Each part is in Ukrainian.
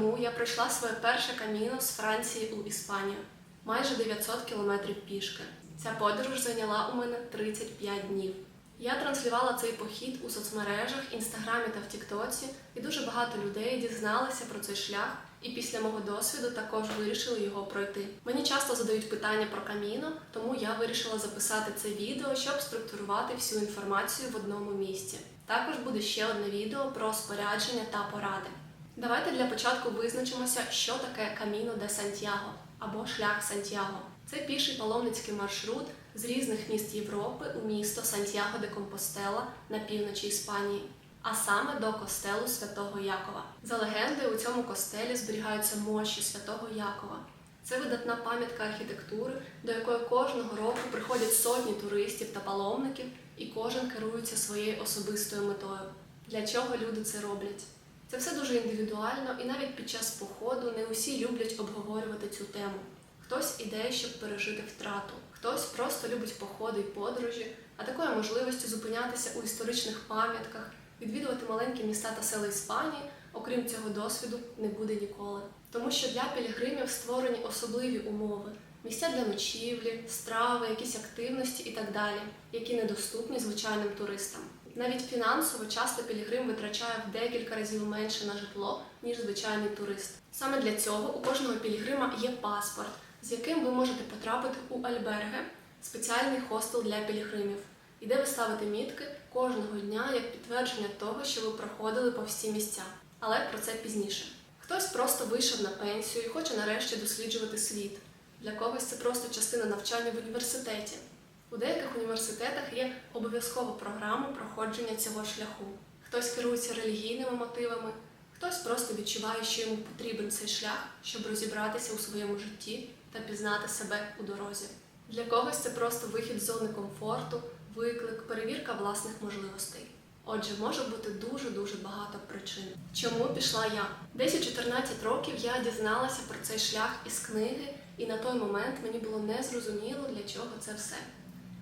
тому я пройшла своє перше каміно з Франції у Іспанію. Майже 900 кілометрів пішки. Ця подорож зайняла у мене 35 днів. Я транслювала цей похід у соцмережах, інстаграмі та в Тіктоці, і дуже багато людей дізналися про цей шлях і після мого досвіду також вирішили його пройти. Мені часто задають питання про каміно, тому я вирішила записати це відео, щоб структурувати всю інформацію в одному місці. Також буде ще одне відео про спорядження та поради. Давайте для початку визначимося, що таке Каміно де Сантьяго або шлях Сантьяго. Це піший паломницький маршрут з різних міст Європи у місто Сантьяго де Компостела на півночі Іспанії, а саме до костелу Святого Якова. За легендою, у цьому костелі зберігаються мощі Святого Якова. Це видатна пам'ятка архітектури, до якої кожного року приходять сотні туристів та паломників, і кожен керується своєю особистою метою. Для чого люди це роблять? Це все дуже індивідуально, і навіть під час походу не усі люблять обговорювати цю тему. Хтось іде, щоб пережити втрату, хтось просто любить походи й подорожі, а такої можливості зупинятися у історичних пам'ятках, відвідувати маленькі міста та села Іспанії, окрім цього досвіду, не буде ніколи. Тому що для пілігримів створені особливі умови, місця для ночівлі, страви, якісь активності і так далі, які недоступні звичайним туристам. Навіть фінансово часто пілігрим витрачає в декілька разів менше на житло, ніж звичайний турист. Саме для цього у кожного пілігрима є паспорт, з яким ви можете потрапити у Альберге, спеціальний хостел для пілігримів, і де ви ставите мітки кожного дня як підтвердження того, що ви проходили по всі місця. Але про це пізніше. Хтось просто вийшов на пенсію і хоче нарешті досліджувати світ. Для когось це просто частина навчання в університеті. У деяких університетах є обов'язкова програма проходження цього шляху. Хтось керується релігійними мотивами, хтось просто відчуває, що йому потрібен цей шлях, щоб розібратися у своєму житті та пізнати себе у дорозі. Для когось це просто вихід з зони комфорту, виклик, перевірка власних можливостей. Отже, може бути дуже-дуже багато причин. Чому пішла я? Десь у 14 років я дізналася про цей шлях із книги, і на той момент мені було незрозуміло, для чого це все.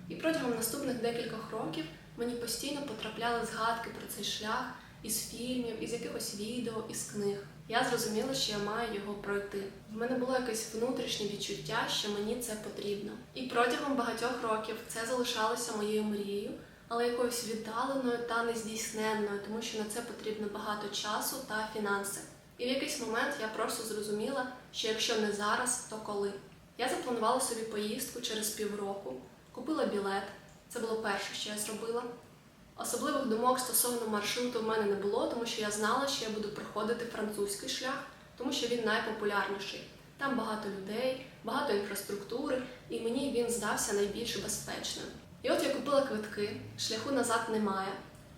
І протягом наступних декількох років мені постійно потрапляли згадки про цей шлях із фільмів, із якихось відео, із книг. Я зрозуміла, що я маю його пройти. В мене було якесь внутрішнє відчуття, що мені це потрібно. І протягом багатьох років це залишалося моєю мрією, але якоюсь віддаленою та нездійсненною, тому що на це потрібно багато часу та фінанси. І в якийсь момент я просто зрозуміла, що якщо не зараз, то коли. Я запланувала собі поїздку через півроку, купила білет. Це було перше, що я зробила. Особливих думок стосовно маршруту в мене не було, тому що я знала, що я буду проходити французький шлях, тому що він найпопулярніший. Там багато людей, багато інфраструктури, і мені він здався найбільш безпечним. І от я купила квитки, шляху назад немає,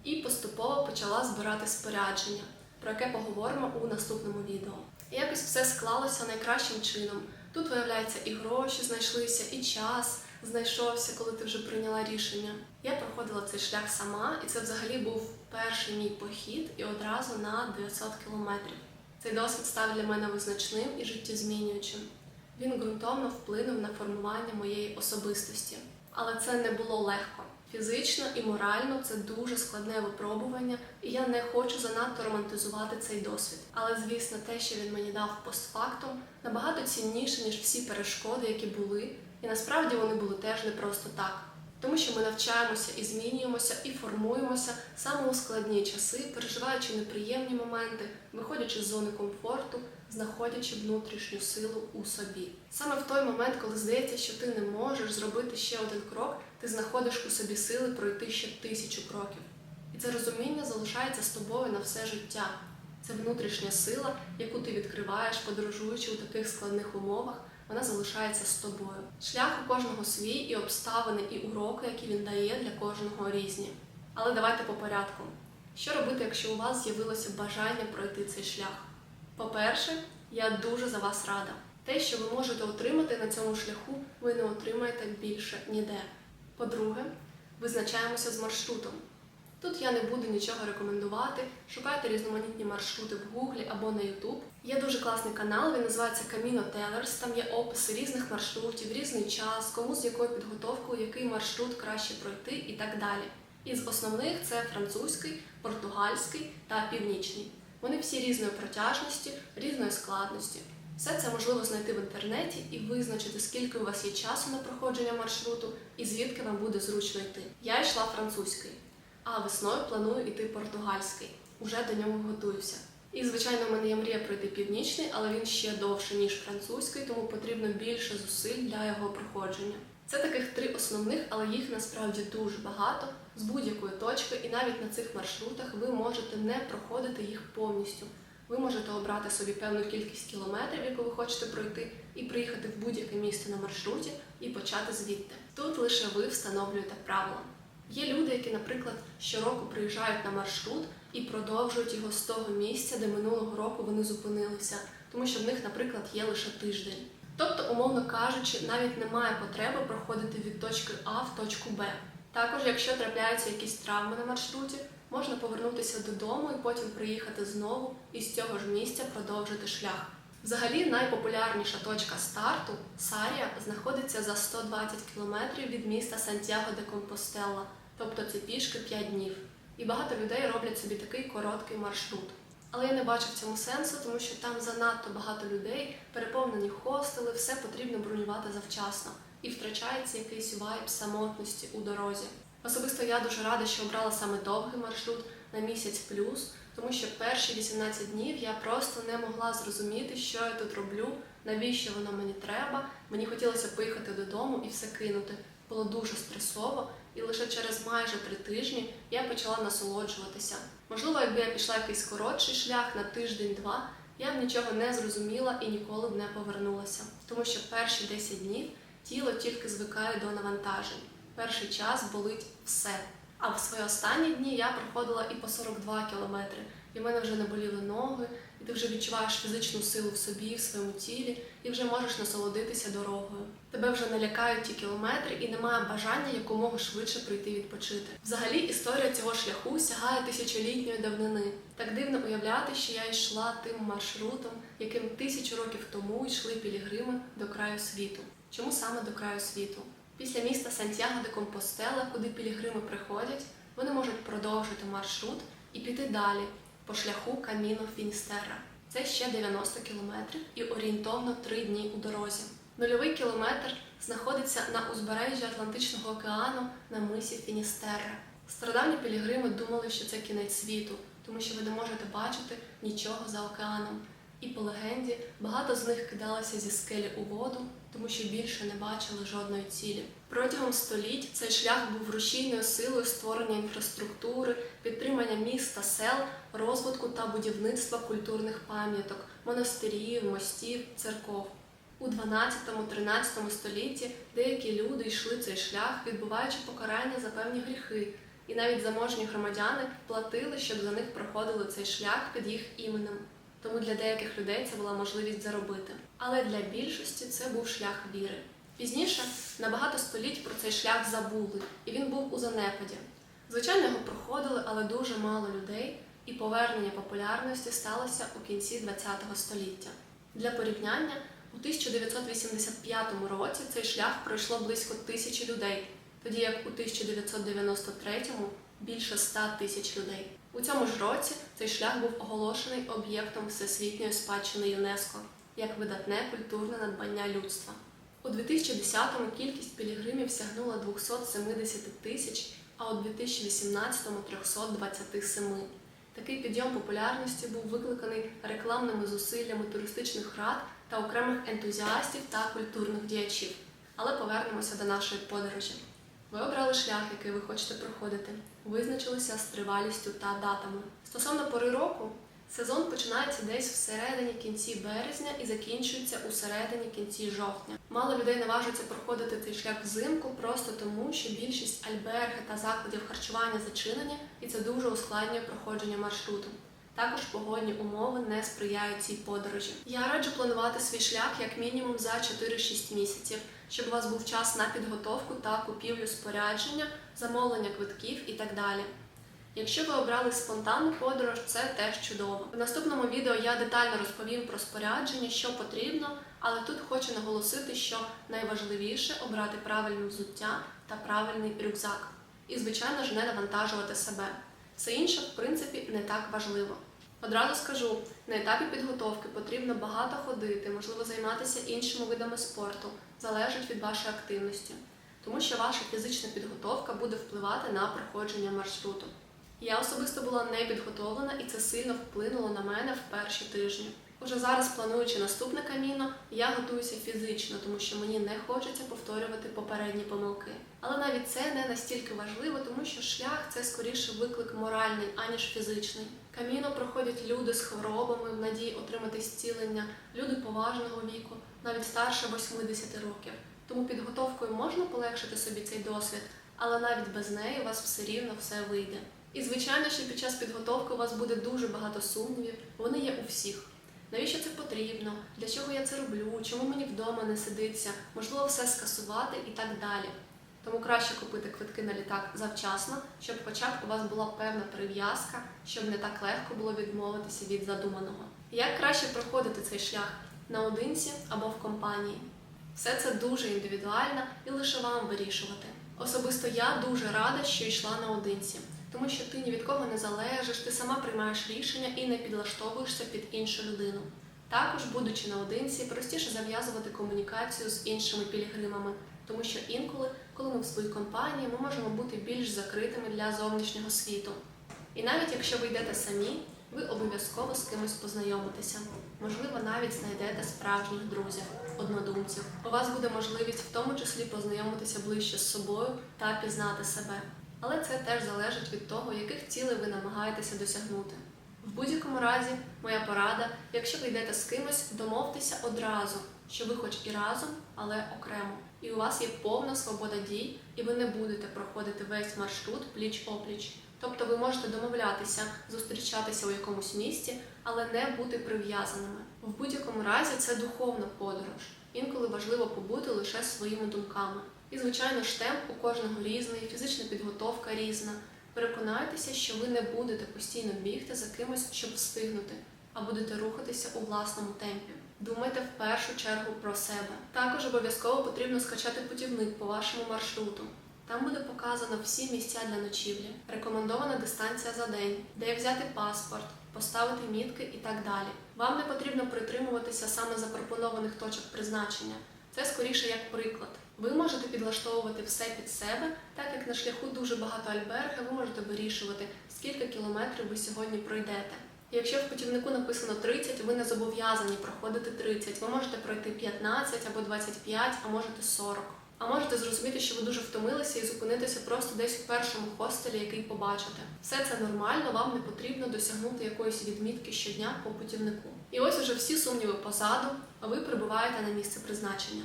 і поступово почала збирати спорядження, про яке поговоримо у наступному відео. І якось все склалося найкращим чином. Тут, виявляється, і гроші знайшлися, і час знайшовся, коли ти вже прийняла рішення. Я проходила цей шлях сама, і це взагалі був перший мій похід і одразу на 900 кілометрів. Цей досвід став для мене визначним і життєзмінюючим. Він ґрунтовно вплинув на формування моєї особистості. Але це не було легко. Фізично і морально це дуже складне випробування, і я не хочу занадто романтизувати цей досвід. Але звісно, те, що він мені дав постфактум, набагато цінніше, ніж всі перешкоди, які були, і насправді вони були теж не просто так. Тому що ми навчаємося і змінюємося, і формуємося саме у складні часи, переживаючи неприємні моменти, виходячи з зони комфорту, знаходячи внутрішню силу у собі. Саме в той момент, коли здається, що ти не можеш зробити ще один крок, ти знаходиш у собі сили пройти ще тисячу кроків. І це розуміння залишається з тобою на все життя. Це внутрішня сила, яку ти відкриваєш, подорожуючи у таких складних умовах, вона залишається з тобою. Шлях у кожного свій і обставини, і уроки, які він дає для кожного різні. Але давайте по порядку. Що робити, якщо у вас з'явилося бажання пройти цей шлях? По-перше, я дуже за вас рада. Те, що ви можете отримати на цьому шляху, ви не отримаєте більше ніде. По-друге, визначаємося з маршрутом. Тут я не буду нічого рекомендувати. Шукайте різноманітні маршрути в Гуглі або на YouTube. Є дуже класний канал, він називається Camino Tellers. Там є описи різних маршрутів, різний час, кому з якою підготовкою, який маршрут краще пройти і так далі. Із основних це французький, португальський та північний. Вони всі різної протяжності, різної складності. Все це можливо знайти в інтернеті і визначити, скільки у вас є часу на проходження маршруту і звідки вам буде зручно йти. Я йшла французький, а весною планую йти португальський. Уже до нього готуюся. І, звичайно, в мене є мрія пройти північний, але він ще довше, ніж французький, тому потрібно більше зусиль для його проходження. Це таких три основних, але їх насправді дуже багато з будь-якої точки, і навіть на цих маршрутах ви можете не проходити їх повністю. Ви можете обрати собі певну кількість кілометрів, яку ви хочете пройти, і приїхати в будь-яке місце на маршруті і почати звідти. Тут лише ви встановлюєте правила. Є люди, які, наприклад, щороку приїжджають на маршрут і продовжують його з того місця, де минулого року вони зупинилися, тому що в них, наприклад, є лише тиждень. Тобто, умовно кажучи, навіть немає потреби проходити від точки А в точку Б. Також, якщо трапляються якісь травми на маршруті, можна повернутися додому і потім приїхати знову і з цього ж місця продовжити шлях. Взагалі, найпопулярніша точка старту Сарія знаходиться за 120 кілометрів від міста Сантьяго де Компостела, тобто це пішки 5 днів. І багато людей роблять собі такий короткий маршрут. Але я не бачу в цьому сенсу, тому що там занадто багато людей, переповнені хостели, все потрібно бронювати завчасно і втрачається якийсь вайб самотності у дорозі. Особисто я дуже рада, що обрала саме довгий маршрут на місяць плюс, тому що перші 18 днів я просто не могла зрозуміти, що я тут роблю, навіщо воно мені треба. Мені хотілося поїхати додому і все кинути. Було дуже стресово, і лише через майже три тижні я почала насолоджуватися. Можливо, якби я пішла якийсь коротший шлях на тиждень-два, я б нічого не зрозуміла і ніколи б не повернулася, тому що перші 10 днів тіло тільки звикає до навантажень. Перший час болить все. А в свої останні дні я проходила і по 42 кілометри, і в мене вже не боліли ноги, і ти вже відчуваєш фізичну силу в собі, в своєму тілі, і вже можеш насолодитися дорогою. Тебе вже не лякають ті кілометри, і немає бажання якомога швидше прийти відпочити. Взагалі, історія цього шляху сягає тисячолітньої давнини. Так дивно уявляти, що я йшла тим маршрутом, яким тисячу років тому йшли пілігрими до краю світу. Чому саме до краю світу? Після міста Сантьяго де Компостела, куди пілігрими приходять, вони можуть продовжити маршрут і піти далі по шляху Каміно Фіністерра. Це ще 90 кілометрів і орієнтовно 3 дні у дорозі. Нульовий кілометр знаходиться на узбережжі Атлантичного океану на мисі Фіністерра. Стародавні пілігрими думали, що це кінець світу, тому що ви не можете бачити нічого за океаном. І по легенді багато з них кидалося зі скелі у воду, тому що більше не бачили жодної цілі. Протягом століть цей шлях був рушійною силою створення інфраструктури, підтримання міст та сел, розвитку та будівництва культурних пам'яток, монастирів, мостів, церков. У 12-13 столітті деякі люди йшли цей шлях, відбуваючи покарання за певні гріхи, і навіть заможні громадяни платили, щоб за них проходили цей шлях під їх іменем. Тому для деяких людей це була можливість заробити. Але для більшості це був шлях віри. Пізніше на багато століть про цей шлях забули, і він був у занепаді. Звичайно, його проходили, але дуже мало людей, і повернення популярності сталося у кінці ХХ століття. Для порівняння, у 1985 році цей шлях пройшло близько тисячі людей, тоді як у 1993-му більше 100 тисяч людей. У цьому ж році цей шлях був оголошений об'єктом Всесвітньої спадщини ЮНЕСКО як видатне культурне надбання людства. У 2010-му кількість пілігримів сягнула 270 тисяч, а у 2018-му 327. Такий підйом популярності був викликаний рекламними зусиллями туристичних рад та окремих ентузіастів та культурних діячів. Але повернемося до нашої подорожі. Ви обрали шлях, який ви хочете проходити, визначилися з тривалістю та датами. Стосовно пори року, сезон починається десь всередині кінці березня і закінчується у середині кінці жовтня. Мало людей наважується проходити цей шлях взимку просто тому, що більшість альберги та закладів харчування зачинені, і це дуже ускладнює проходження маршруту. Також погодні умови не сприяють цій подорожі. Я раджу планувати свій шлях як мінімум за 4-6 місяців, щоб у вас був час на підготовку та купівлю спорядження, замовлення квитків і так далі. Якщо ви обрали спонтанну подорож, це теж чудово. В наступному відео я детально розповім про спорядження, що потрібно, але тут хочу наголосити, що найважливіше обрати правильне взуття та правильний рюкзак. І, звичайно ж, не навантажувати себе. Все інше, в принципі, не так важливо. Одразу скажу, на етапі підготовки потрібно багато ходити, можливо, займатися іншими видами спорту, залежить від вашої активності, тому що ваша фізична підготовка буде впливати на проходження маршруту. Я особисто була не підготовлена і це сильно вплинуло на мене в перші тижні. Уже зараз, плануючи наступне каміно, я готуюся фізично, тому що мені не хочеться повторювати попередні помилки. Але навіть це не настільки важливо, тому що шлях це скоріше виклик моральний, аніж фізичний. Каміно проходять люди з хворобами в надії отримати зцілення, люди поважного віку, навіть старше 80 років. Тому підготовкою можна полегшити собі цей досвід, але навіть без неї у вас все рівно все вийде. І звичайно, що під час підготовки у вас буде дуже багато сумнівів, вони є у всіх. Навіщо це потрібно? Для чого я це роблю? Чому мені вдома не сидиться? Можливо, все скасувати і так далі. Тому краще купити квитки на літак завчасно, щоб хоча б у вас була певна прив'язка, щоб не так легко було відмовитися від задуманого. Як краще проходити цей шлях наодинці або в компанії? Все це дуже індивідуально і лише вам вирішувати. Особисто я дуже рада, що йшла наодинці, тому що ти ні від кого не залежиш, ти сама приймаєш рішення і не підлаштовуєшся під іншу людину. Також, будучи наодинці, простіше зав'язувати комунікацію з іншими пілігримами, тому що інколи, коли ми в своїй компанії, ми можемо бути більш закритими для зовнішнього світу. І навіть якщо ви йдете самі, ви обов'язково з кимось познайомитеся. Можливо, навіть знайдете справжніх друзів, однодумців. У вас буде можливість в тому числі познайомитися ближче з собою та пізнати себе. Але це теж залежить від того, яких цілей ви намагаєтеся досягнути. В будь-якому разі, моя порада, якщо ви йдете з кимось, домовтеся одразу, що ви хоч і разом, але окремо. І у вас є повна свобода дій, і ви не будете проходити весь маршрут пліч-опліч. Тобто ви можете домовлятися, зустрічатися у якомусь місці, але не бути прив'язаними. В будь-якому разі це духовна подорож. Інколи важливо побути лише своїми думками. І, звичайно ж, темп у кожного різний, фізична підготовка різна. Переконайтеся, що ви не будете постійно бігти за кимось, щоб встигнути, а будете рухатися у власному темпі. Думайте в першу чергу про себе. Також обов'язково потрібно скачати путівник по вашому маршруту. Там буде показано всі місця для ночівлі, рекомендована дистанція за день, де взяти паспорт, поставити мітки і так далі. Вам не потрібно притримуватися саме запропонованих точок призначення. Це скоріше як приклад. Ви можете підлаштовувати все під себе, так як на шляху дуже багато альберги, ви можете вирішувати, скільки кілометрів ви сьогодні пройдете. Якщо в путівнику написано 30, ви не зобов'язані проходити 30. Ви можете пройти 15 або 25, а можете 40. А можете зрозуміти, що ви дуже втомилися і зупинитися просто десь у першому хостелі, який побачите. Все це нормально, вам не потрібно досягнути якоїсь відмітки щодня по путівнику. І ось уже всі сумніви позаду, а ви прибуваєте на місце призначення.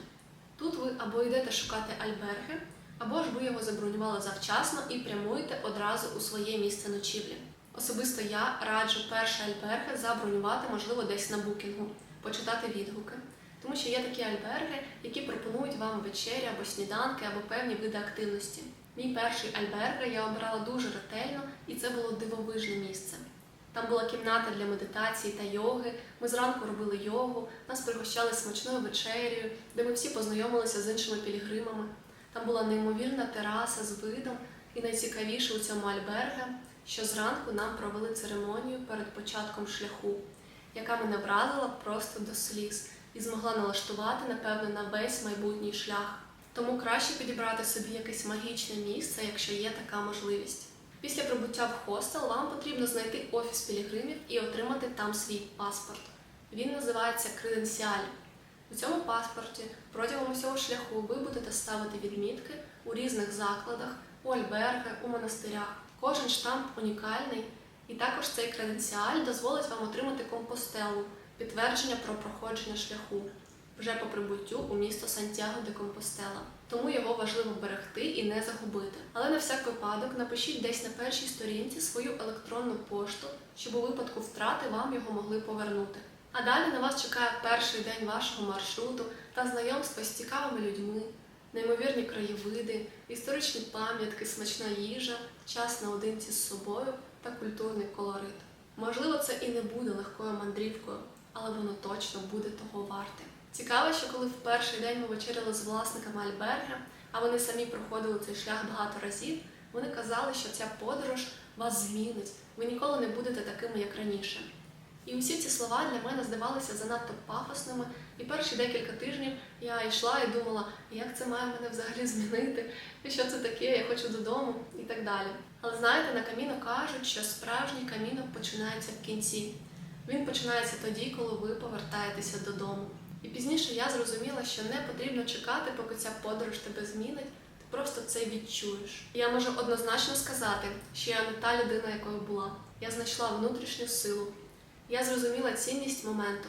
Тут ви або йдете шукати альберги, або ж ви його забронювали завчасно і прямуєте одразу у своє місце ночівлі. Особисто я раджу перші альберги забронювати, можливо, десь на букінгу, почитати відгуки. Тому що є такі альберги, які пропонують вам вечері або сніданки, або певні види активності. Мій перший альберг я обирала дуже ретельно, і це було дивовижне місце. Там була кімната для медитації та йоги. Ми зранку робили йогу, нас пригощали смачною вечерею, де ми всі познайомилися з іншими пілігримами. Там була неймовірна тераса з видом, і найцікавіше у цьому альберге, що зранку нам провели церемонію перед початком шляху, яка мене вразила просто до сліз і змогла налаштувати, напевно, на весь майбутній шлях. Тому краще підібрати собі якесь магічне місце, якщо є така можливість. Після прибуття в хостел вам потрібно знайти офіс пілігримів і отримати там свій паспорт. Він називається креденсіалі. У цьому паспорті протягом усього шляху ви будете ставити відмітки у різних закладах, у альберги, у монастирях. Кожен штамп унікальний, і також цей креденсіаль дозволить вам отримати компостелу, підтвердження про проходження шляху вже по прибуттю у місто Сантьяго де Компостела. Тому його важливо берегти і не загубити. Але на всяк випадок напишіть десь на першій сторінці свою електронну пошту, щоб у випадку втрати вам його могли повернути. А далі на вас чекає перший день вашого маршруту та знайомство з цікавими людьми, неймовірні краєвиди, історичні пам'ятки, смачна їжа, час наодинці з собою та культурний колорит. Можливо, це і не буде легкою мандрівкою, але воно точно буде того варте. Цікаво, що коли в перший день ми вечеряли з власниками Альберга, а вони самі проходили цей шлях багато разів, вони казали, що ця подорож вас змінить. Ви ніколи не будете такими, як раніше. І усі ці слова для мене здавалися занадто пафосними, і перші декілька тижнів я йшла і думала, як це має мене взагалі змінити, і що це таке, я хочу додому і так далі. Але знаєте, на каміно кажуть, що справжній каміно починається в кінці. Він починається тоді, коли ви повертаєтеся додому. І пізніше я зрозуміла, що не потрібно чекати, поки ця подорож тебе змінить. Ти просто це відчуєш. Я можу однозначно сказати, що я не та людина, якою була. Я знайшла внутрішню силу. Я зрозуміла цінність моменту.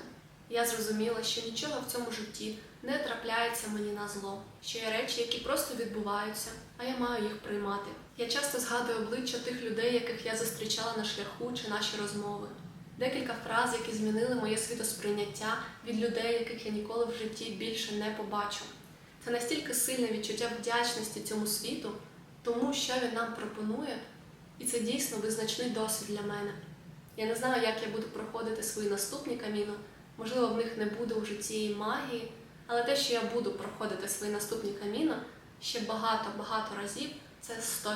Я зрозуміла, що нічого в цьому житті не трапляється мені на зло, що є речі, які просто відбуваються, а я маю їх приймати. Я часто згадую обличчя тих людей, яких я зустрічала на шляху чи наші розмови. Декілька фраз, які змінили моє світосприйняття від людей, яких я ніколи в житті більше не побачу. Це настільки сильне відчуття вдячності цьому світу, тому що він нам пропонує, і це дійсно визначний досвід для мене. Я не знаю, як я буду проходити свої наступні каміно. Можливо, в них не буде вже цієї магії, але те, що я буду проходити свої наступні каміно ще багато-багато разів, це 100%.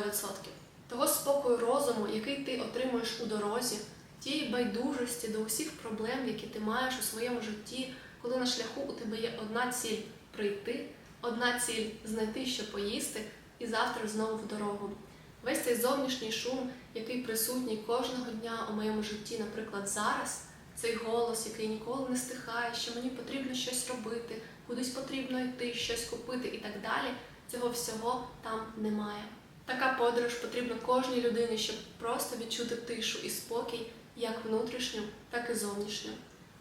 Того спокою розуму, який ти отримуєш у дорозі, тієї байдужості до усіх проблем, які ти маєш у своєму житті, коли на шляху у тебе є одна ціль прийти, одна ціль знайти, що поїсти, і завтра знову в дорогу. Весь цей зовнішній шум, який присутній кожного дня у моєму житті, наприклад, зараз, цей голос, який ніколи не стихає, що мені потрібно щось робити, кудись потрібно йти, щось купити і так далі. Цього всього там немає. Така подорож потрібна кожній людині, щоб просто відчути тишу і спокій, як внутрішню, так і зовнішню.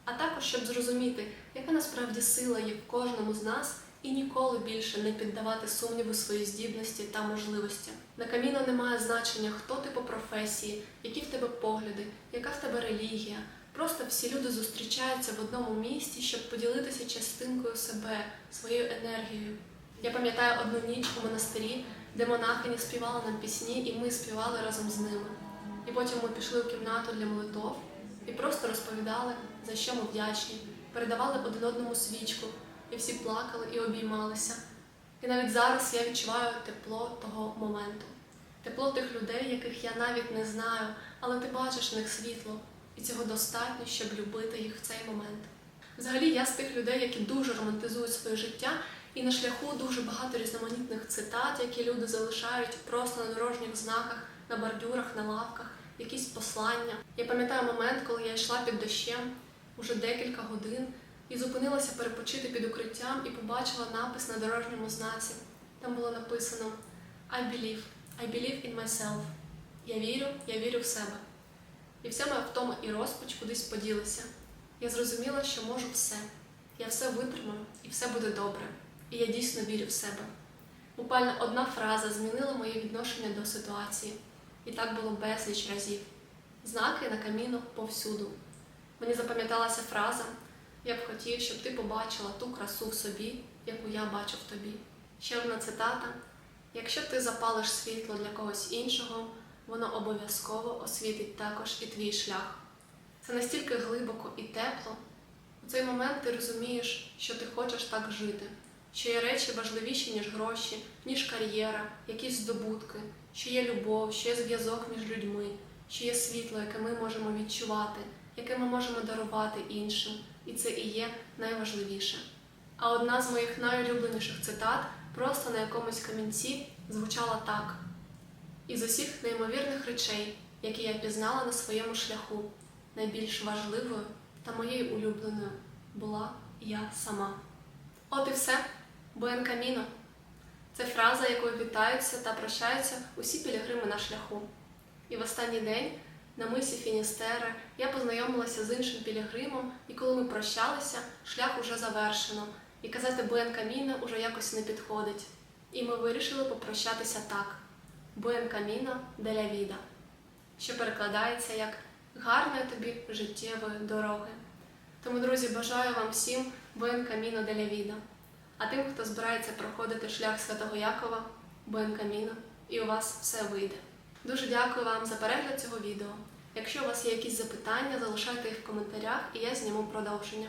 А також щоб зрозуміти, яка насправді сила є в кожному з нас, і ніколи більше не піддавати сумніву свої здібності та можливості. На каміно немає значення, хто ти по професії, які в тебе погляди, яка в тебе релігія. Просто всі люди зустрічаються в одному місці, щоб поділитися частинкою себе, своєю енергією. Я пам'ятаю одну ніч у монастирі, де монахині співали нам пісні, і ми співали разом з ними. І потім ми пішли в кімнату для молитов і просто розповідали, за що ми вдячні, передавали один одному свічку, і всі плакали і обіймалися. І навіть зараз я відчуваю тепло того моменту, тепло тих людей, яких я навіть не знаю, але ти бачиш в них світло, і цього достатньо, щоб любити їх в цей момент. Взагалі, я з тих людей, які дуже романтизують своє життя, і на шляху дуже багато різноманітних цитат, які люди залишають просто на дорожніх знаках, на бордюрах, на лавках, якісь послання. Я пам'ятаю момент, коли я йшла під дощем уже декілька годин і зупинилася перепочити під укриттям і побачила напис на дорожньому знаці. Там було написано I believe, I believe in myself. Я вірю, я вірю в себе. І вся моя втома і розпач кудись поділися. Я зрозуміла, що можу все. Я все витримаю і все буде добре. І я дійсно вірю в себе. Буквально одна фраза змінила моє відношення до ситуації. І так було безліч разів. Знаки на каміно повсюду. Мені запам'яталася фраза Я б хотів, щоб ти побачила ту красу в собі, яку я бачу в тобі. Ще одна цитата: якщо ти запалиш світло для когось іншого, воно обов'язково освітить також і твій шлях. Це настільки глибоко і тепло. У цей момент ти розумієш, що ти хочеш так жити, що є речі важливіші, ніж гроші, ніж кар'єра, якісь здобутки, що є любов, що є зв'язок між людьми, що є світло, яке ми можемо відчувати, яке ми можемо дарувати іншим, і це і є найважливіше. А одна з моїх найулюбленіших цитат просто на якомусь камінці звучала так: із усіх неймовірних речей, які я пізнала на своєму шляху, найбільш важливою та моєю улюбленою була я сама. От і все, Буен Каміно. Це фраза, якою вітаються та прощаються усі пілігрими на шляху. І в останній день на мисі Фіністере я познайомилася з іншим пілігримом, і коли ми прощалися, шлях уже завершено, і казати Буен Каміно уже якось не підходить. І ми вирішили попрощатися так: Буен Каміно деля Віда, що перекладається як гарної тобі життєвої дороги. Тому, друзі, бажаю вам всім Буен Каміно деля Віда. А тим, хто збирається проходити шлях Святого Якова, Бенкаміна, і у вас все вийде. Дуже дякую вам за перегляд цього відео. Якщо у вас є якісь запитання, залишайте їх в коментарях, і я зніму продовження.